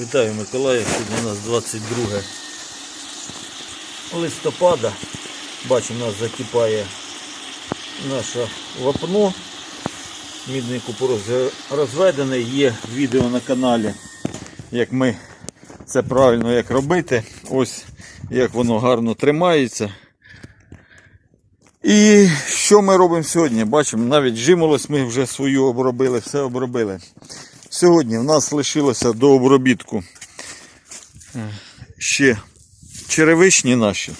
Вітаю Миколаїв, сьогодні у нас 22 листопада. Бачимо, нас закипає наше вапно. Мідний купорос розведений. Є відео на каналі, як ми це правильно як робити. Ось як воно гарно тримається. І що ми робимо сьогодні? Бачимо, навіть жимолось ми вже свою обробили, все обробили. Сьогодні в нас лишилося до обробітку ще черевичні наші.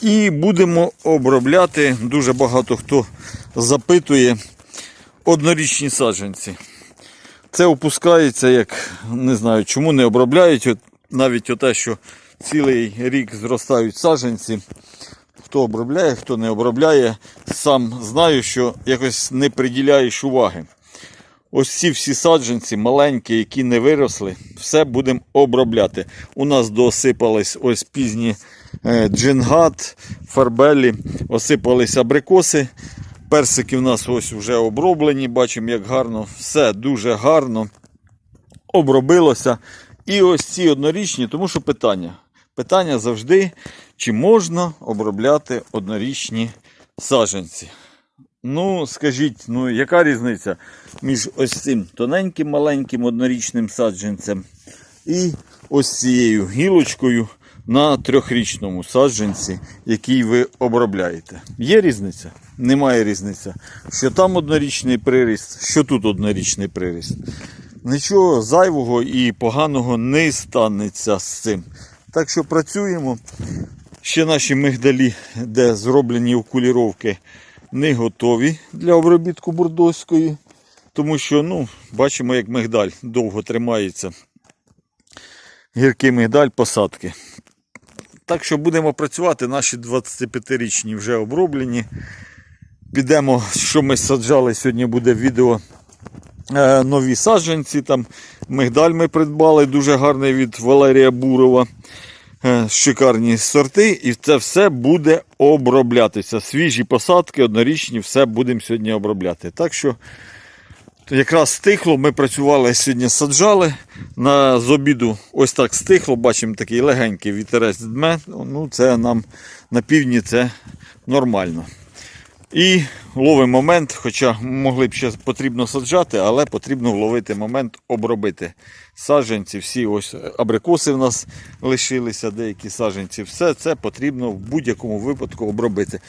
І будемо обробляти, дуже багато хто запитує, однорічні саджанці. Це опускається, як не знаю, чому не обробляють. Навіть оте, що цілий рік зростають саджанці. Хто обробляє, хто не обробляє, сам знаю, що якось не приділяєш уваги. Ось ці всі саджанці маленькі, які не виросли, все будемо обробляти. У нас досипались ось пізні е, джингат, фарбелі, осипались абрикоси. Персики в нас ось вже оброблені, бачимо, як гарно, все дуже гарно обробилося. І ось ці однорічні, тому що питання. Питання завжди, чи можна обробляти однорічні саджанці. Ну, скажіть, ну яка різниця між ось цим тоненьким маленьким однорічним саджанцем і ось цією гілочкою на трьохрічному саджанці, який ви обробляєте? Є різниця? Немає різниці. Що там однорічний приріст, що тут однорічний приріст. Нічого зайвого і поганого не станеться з цим. Так що працюємо. Ще наші мигдалі, де зроблені окуліровки, не готові для обробітку бурдоської, тому що ну, бачимо, як мигдаль довго тримається. Гіркий мигдаль посадки. Так що будемо працювати, наші 25-річні вже оброблені. Підемо, що ми саджали, сьогодні буде відео е, нові саджанці. Там мигдаль ми придбали, дуже гарний від Валерія Бурова. Е, шикарні сорти, і це все буде оброблятися. Свіжі посадки, однорічні, все будемо сьогодні обробляти. Так що якраз стихло, ми працювали сьогодні, саджали. На з обіду ось так стихло, бачимо такий легенький вітерець дме. Ну, це нам на півдні це нормально. І ловимо момент, хоча могли б ще потрібно саджати, але потрібно вловити момент обробити саджанці. Всі ось абрикоси в нас лишилися, деякі саджанці. Все це потрібно в будь-якому випадку обробити.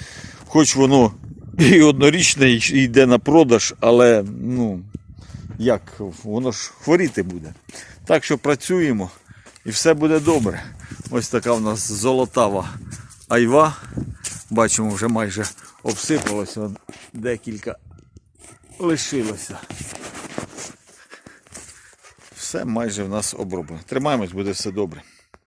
Хоч воно і однорічне і йде на продаж, але ну, як, воно ж хворіти буде. Так що працюємо і все буде добре. Ось така в нас золотава айва. Бачимо, вже майже обсипалося, декілька лишилося. Все майже в нас оброблено. Тримаємось, буде все добре.